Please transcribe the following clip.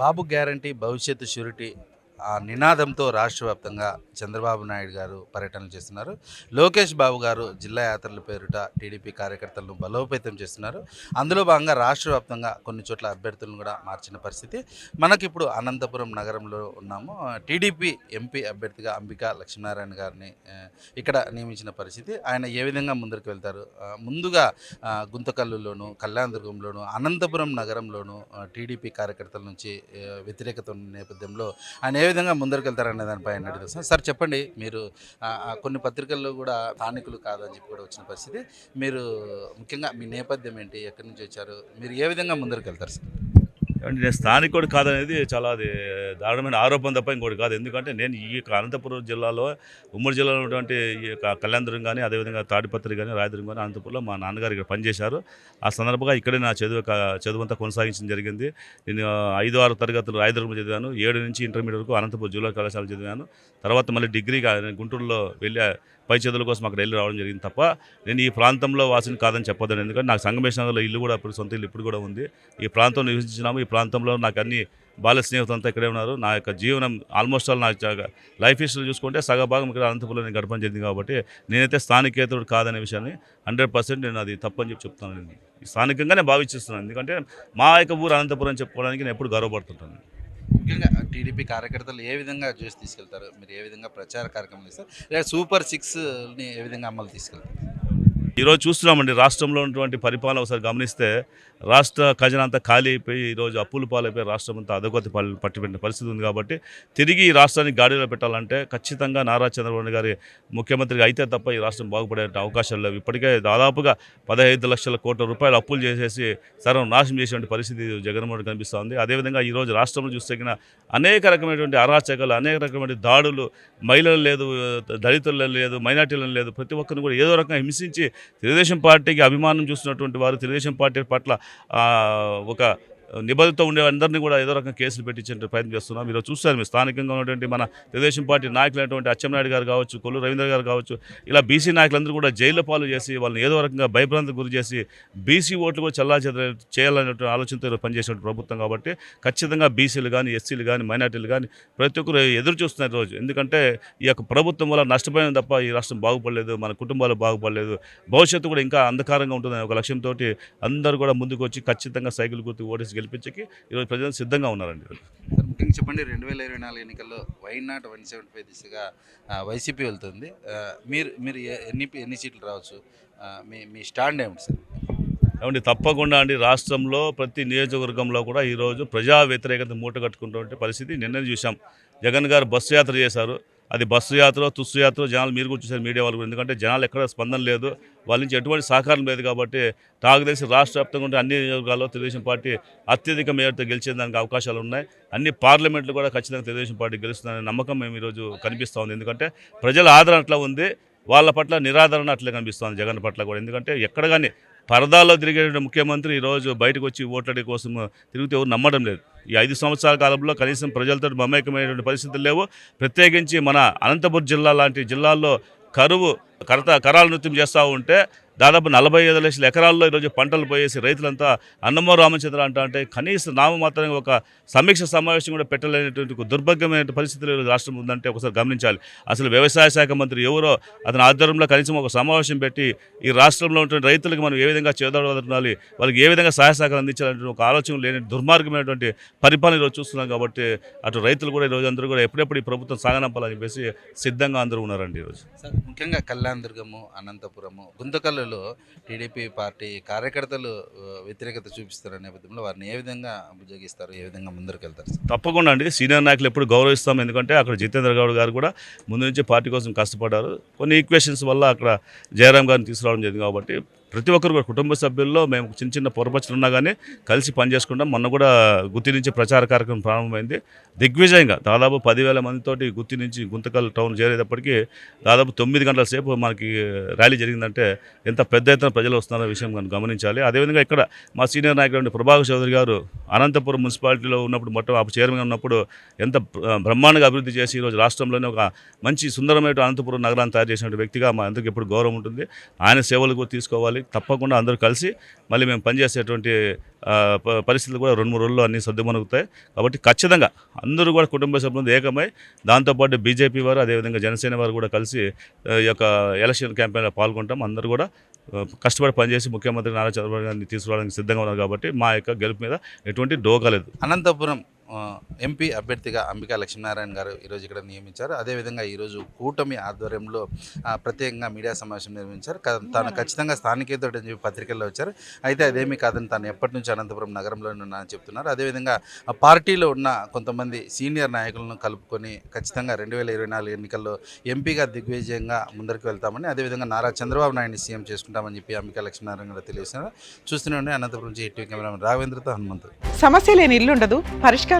బాబు guarantee భవిష్యత్తు surety ఆ నినాదంతో రాష్ట్ర వ్యాప్తంగా చంద్రబాబు నాయుడు గారు పర్యటనలు చేస్తున్నారు. లోకేష్ బాబు గారు జిల్లా యాత్రల పేరుట టీడీపీ కార్యకర్తలను బలోపేతం చేస్తున్నారు. అందులో భాగంగా రాష్ట్ర వ్యాప్తంగా కొన్ని చోట్ల అభ్యర్థులను కూడా మార్చిన పరిస్థితి. మనకిప్పుడు అనంతపురం నగరంలో ఉన్నాము. టీడీపీ ఎంపీ అభ్యర్థిగా అంబికా లక్ష్మీనారాయణ గారిని ఇక్కడ నియమించిన పరిస్థితి. ఆయన ఏ విధంగా ముందరికి వెళ్తారు? ముందుగా గుంతకల్లులోను కళ్యాణదుర్గంలోను అనంతపురం నగరంలోను టీడీపీ కార్యకర్తల నుంచి వ్యతిరేకత ఉన్న నేపథ్యంలో ఆయన ఏ విధంగా ముందరికి వెళ్తారనే దానిపై అడుగుతాం సార్ చెప్పండి. మీరు కొన్ని పత్రికల్లో కూడా స్థానికులు కాదని చెప్పి కూడా వచ్చిన పరిస్థితి. మీరు ముఖ్యంగా మీ నేపథ్యం ఏంటి? ఎక్కడి నుంచి వచ్చారు? మీరు ఏ విధంగా ముందరికి వెళ్తారు సార్? నేను స్థానికుడు కాదనేది చాలా అది దారుణమైన ఆరోపణ తప్ప ఇంకోటి కాదు. ఎందుకంటే నేను ఈ యొక్క అనంతపురం జిల్లాలో ఉమ్మడి జిల్లాలో ఉన్నటువంటి ఈ యొక్క కళ్యాణదుర్గం కానీ అదేవిధంగా తాడిపత్రి కానీ రాయదురం కానీ అనంతపురంలో మా నాన్నగారు ఇక్కడ పనిచేశారు. ఆ సందర్భంగా ఇక్కడే నా చదువు చదువు అంతా కొనసాగించడం జరిగింది. నేను ఐదు ఆరు తరగతులు రాయదురం చదివాను. ఏడు నుంచి ఇంటర్మీడియట్ వరకు అనంతపురం జిల్లా కళాశాల చదివాను. తర్వాత మళ్ళీ డిగ్రీ గుంటూరులో వెళ్ళి పై చదువుల కోసం అక్కడ వెళ్ళి రావడం జరిగింది తప్ప నేను ఈ ప్రాంతంలో వాసిని కాదని చెప్పొద్దని. ఎందుకంటే నాకు సంగమేశ్వరంలో ఇల్లు కూడా ఇప్పుడు సొంత ఇల్లు ఇప్పుడు కూడా ఉంది. ఈ ప్రాంతం నివసించినాము. ఈ ప్రాంతంలో నాకు అన్ని బాల్య స్నేహితులు అంతా ఇక్కడే ఉన్నారు. నా యొక్క జీవనం ఆల్మోస్ట్ ఆల్ నా లైఫ్ హిస్టరీ చూసుకుంటే సగభాగం ఇక్కడ అనంతపురంలో నేను గడపడం జరిగింది కాబట్టి నేనైతే స్థానికేతరుడు కాదనే విషయాన్ని హండ్రెడ్ పర్సెంట్ నేను అది తప్పని చెప్పి చెప్తాను నేను. స్థానికంగానే భావిస్తున్నాను. ఎందుకంటే మా యొక్క ఊరు అనంతపురం చెప్పుకోవడానికి నేను ఎప్పుడు గర్వపడుతుంటాను. ముఖ్యంగా టీడీపీ కార్యకర్తలు ఏ విధంగా చూసి తీసుకెళ్తారు? మీరు ఏ విధంగా ప్రచార కార్యక్రమం చేస్తారు లేదా సూపర్ సిక్స్ని ఏ విధంగా అమలు తీసుకెళ్తారు? ఈరోజు చూస్తున్నామండి రాష్ట్రంలో ఉన్నటువంటి పరిపాలన ఒకసారి గమనిస్తే రాష్ట్ర ఖజానా అంతా ఖాళీ అయిపోయి ఈరోజు అప్పులు పాలైపోయి రాష్ట్రం అంతా అధోగతి పాలు పట్టిపెట్టిన పరిస్థితి ఉంది కాబట్టి తిరిగి ఈ రాష్ట్రాన్ని గాడిలో పెట్టాలంటే ఖచ్చితంగా నారా చంద్రబాబు గారి ముఖ్యమంత్రి అయితే తప్ప ఈ రాష్ట్రం బాగుపడే అవకాశాలు లేవు. ఇప్పటికే దాదాపుగా పదహైదు లక్షల కోట్ల రూపాయలు అప్పులు చేసేసి సర్వం నాశనం చేసేటువంటి పరిస్థితి జగన్మోహన్ కనిపిస్తోంది. అదేవిధంగా ఈరోజు రాష్ట్రంలో చూస్తే అనేక రకమైనటువంటి అరాచకాలు అనేక రకమైన దాడులు మహిళలు లేదు దళితులు లేదు మైనార్టీలను లేదు ప్రతి ఒక్కరిని కూడా ఏదో రకంగా హింసించి తెలుగుదేశం పార్టీకి అభిమానం చూస్తున్నటువంటి వారు తెలుగుదేశం పార్టీ పట్ల ఒక నిబద్ధతో ఉండే అందరినీ కూడా ఏదో రకంగా కేసులు పెట్టించే ప్రయత్నం చేస్తున్నాం. మీరు చూస్తారు మీరు. స్థానికంగా ఉన్నటువంటి మన తెలుగుదేశం పార్టీ నాయకులైనటువంటి అచ్చెన్నాయుడు గారు కావచ్చు కొల్లు రవీంద్ర గారు కావచ్చు ఇలా బీసీ నాయకులందరూ కూడా జైలు పాలు చేసి వాళ్ళని ఏదో రకంగా భయభ్రాంతికి గురి చేసి బీసీ ఓట్లు కూడా చల్లా చేయాలనేటువంటి ఆలోచనతో ఈరోజు పనిచేసిన ప్రభుత్వం కాబట్టి ఖచ్చితంగా బీసీలు కానీ ఎస్సీలు కానీ మైనార్టీలు కానీ ప్రతి ఒక్కరు ఎదురు చూస్తున్నారు రోజు ఎందుకంటే ఈ యొక్క ప్రభుత్వం వల్ల నష్టపోయిన తప్ప ఈ రాష్ట్రం బాగుపడలేదు మన కుటుంబాలు బాగుపడలేదు భవిష్యత్తు కూడా ఇంకా అంధకారంగా ఉంటుందనే ఒక లక్ష్యంతో అందరూ కూడా ముందుకు వచ్చి ఖచ్చితంగా సైకిల్ గుర్తు ఓటేసి గెలిపించకి ఈరోజు ప్రజలు సిద్ధంగా ఉన్నారండి. సార్ ముఖ్యంగా చెప్పండి రెండు వేల ఇరవై నాలుగు ఎన్నికల్లో why not one seventy five దిశగా వైసీపీ వెళ్తుంది. మీరు మీరు ఎన్ని ఎన్ని సీట్లు రావచ్చు? మీ మీ స్టాండ్ ఏమిటి సార్? ఏమండి తప్పకుండా అండి రాష్ట్రంలో ప్రతి నియోజకవర్గంలో కూడా ఈరోజు ప్రజా వ్యతిరేకత మూట కట్టుకుంటున్న పరిస్థితి నిన్న చూసాం జగన్ గారు బస్సు యాత్ర చేశారు. అది బస్సు యాత్ర తుస్సు యాత్ర జనాలు మీరు కూడా చూసారు మీడియా వాళ్ళు కూడా. ఎందుకంటే జనాలు ఎక్కడ స్పందన లేదు. వాళ్ళ నుంచి ఎటువంటి సహకారం లేదు కాబట్టి నాకు తెలిసి రాష్ట్ర వ్యాప్తంగా ఉండే అన్ని నియోజకవర్గాల్లో తెలుగుదేశం పార్టీ అత్యధిక మేరతో గెలిచేదానికి అవకాశాలు ఉన్నాయి. అన్ని పార్లమెంట్లు కూడా ఖచ్చితంగా తెలుగుదేశం పార్టీ గెలుస్తుందనే నమ్మకం మేము ఈరోజు కనిపిస్తూ ఉంది. ఎందుకంటే ప్రజల ఆదరణ అట్లా ఉంది. వాళ్ళ పట్ల నిరాదరణ అట్లే కనిపిస్తుంది జగన్ పట్ల కూడా. ఎందుకంటే ఎక్కడ కానీ పరదాల్లో తిరిగే ముఖ్యమంత్రి ఈరోజు బయటకు వచ్చి ఓట్లాడే కోసం తిరిగితే ఎవరు నమ్మడం లేదు. ఈ ఐదు సంవత్సరాల కాలంలో కనీసం ప్రజలతో మమేకమైనటువంటి పరిస్థితులు లేవు. ప్రత్యేకించి మన అనంతపురం జిల్లా లాంటి జిల్లాల్లో కరువు కరత కరాల నృత్యం చేస్తూ ఉంటే దాదాపు నలభై ఐదు లక్షల ఎకరాల్లో ఈరోజు పంటలు పోయేసి రైతులంతా అన్నమో రామచంద్ర అంట అంటే కనీసం నామ మాత్రమే ఒక సమీక్ష సమావేశం కూడా పెట్టలేనటువంటి దుర్భగ్యమైన పరిస్థితులు ఈరోజు రాష్ట్రం ఉందంటే ఒకసారి గమనించాలి. అసలు వ్యవసాయ శాఖ మంత్రి ఎవరో అతని ఆధ్వర్యంలో కనీసం ఒక సమావేశం పెట్టి ఈ రాష్ట్రంలో ఉంటున్న రైతులకు మనం ఏ విధంగా చేదోడాలి వాళ్ళకి ఏ విధంగా సహాయ సహకారం అందించాలంటే ఒక ఆలోచన లేని దుర్మార్గమైనటువంటి పరిపాలన ఈరోజు చూస్తున్నాం కాబట్టి అటు రైతులు కూడా ఈరోజు అందరూ కూడా ఎప్పుడెప్పుడు ఈ ప్రభుత్వం సాగనంపాలని చెప్పేసి సిద్ధంగా అందరూ ఉన్నారండి ఈరోజు. సార్ ముఖ్యంగా కళ్యాణదుర్గము అనంతపురము జిల్లాలో టీడీపీ పార్టీ కార్యకర్తలు వ్యతిరేకత చూపిస్తున్న నేపథ్యంలో వారిని ఏ విధంగా బుజ్జగిస్తారు ఏ విధంగా ముందరికి వెళ్తారు తప్పకుండా అండి. సీనియర్ నాయకులు ఎప్పుడు గౌరవిస్తాం. ఎందుకంటే అక్కడ జితేంద్ర గౌడ్ గారు కూడా ముందు నుంచి పార్టీ కోసం కష్టపడ్డారు. కొన్ని ఈక్వేషన్స్ వల్ల అక్కడ జయరాం గారిని తీసుకురావడం జరిగింది కాబట్టి ప్రతి ఒక్కరు కూడా కుటుంబ సభ్యుల్లో మేము చిన్న చిన్న పొరపచ్చులు ఉన్నా కానీ కలిసి పనిచేసుకుంటాం. మొన్న కూడా గుత్తి నుంచి ప్రచార కార్యక్రమం ప్రారంభమైంది. దిగ్విజయంగా దాదాపు పదివేల మందితోటి గుత్తి నుంచి గుంతకల్ టౌన్ చేరేటప్పటికి దాదాపు తొమ్మిది గంటల సేపు మనకి ర్యాలీ జరిగిందంటే ఎంత పెద్ద ఎత్తున ప్రజలు వస్తున్న విషయం మనం గమనించాలి. అదేవిధంగా ఇక్కడ మా సీనియర్ నాయకుడు ప్రభాకర్ చౌదరి గారు అనంతపురం మున్సిపాలిటీలో ఉన్నప్పుడు మొత్తం అప్పుడు చైర్మన్ ఉన్నప్పుడు ఎంత బ్రహ్మాండంగా అభివృద్ధి చేసి ఈరోజు రాష్ట్రంలోనే ఒక మంచి సుందరమైన అనంతపురం నగరాన్ని తయారు చేసిన వ్యక్తిగా మా అందరికీ ఎప్పుడు గౌరవం ఉంటుంది. ఆయన సేవలు కూడా తీసుకోవాలి. రావాలి తప్పకుండా అందరూ కలిసి మళ్ళీ మేము పనిచేసేటువంటి ప- పరిస్థితులు కూడా రెండు మూడు రోజుల్లో అన్నీ సర్దుమనుగుతాయి కాబట్టి ఖచ్చితంగా అందరూ కూడా కుటుంబ సభ్యులు ఏకమై దాంతోపాటు బీజేపీ వారు అదేవిధంగా జనసేన వారు కూడా కలిసి ఈ యొక్క ఎలక్షన్ క్యాంపెయిన్లో పాల్గొంటాం. అందరూ కూడా కష్టపడి పనిచేసి ముఖ్యమంత్రి నారా చంద్రబాబు గారిని తీసుకురావడానికి సిద్ధంగా ఉన్నారు కాబట్టి మా యొక్క గెలుపు మీద ఎటువంటి డోకా లేదు. అనంతపురం ఎంపీ అభ్యర్థిగా అంబికా లక్ష్మీనారాయణ గారు ఈరోజు ఇక్కడ నియమించారు. అదేవిధంగా ఈరోజు కూటమి ఆధ్వర్యంలో ప్రత్యేకంగా మీడియా సమావేశం నిర్వహించారు. తాను ఖచ్చితంగా స్థానికేతోటి అని చెప్పి పత్రికల్లో వచ్చారు. అయితే అదేమీ కాదని తాను ఎప్పటి నుంచి అనంతపురం నగరంలో ఉన్నా అని చెప్తున్నారు. అదేవిధంగా పార్టీలో ఉన్న కొంతమంది సీనియర్ నాయకులను కలుపుకొని ఖచ్చితంగా రెండు వేల ఇరవై నాలుగు ఎన్నికల్లో ఎంపీగా దిగ్విజయంగా ముందరికి వెళ్తామని అదేవిధంగా నారా చంద్రబాబు నాయుడిని సీఎం చేసుకుంటామని చెప్పి అంబికా లక్ష్మీనారాయణ గారు తెలియజేస్తున్నారు చూస్తూనే ఉండే అనంతపురం నుంచి ఎట్టి కెమెరామెన్ రాఘవేంద్రతో హనుమంతు. సమస్య లేని ఇల్లు ఉండదు పరిష్కారం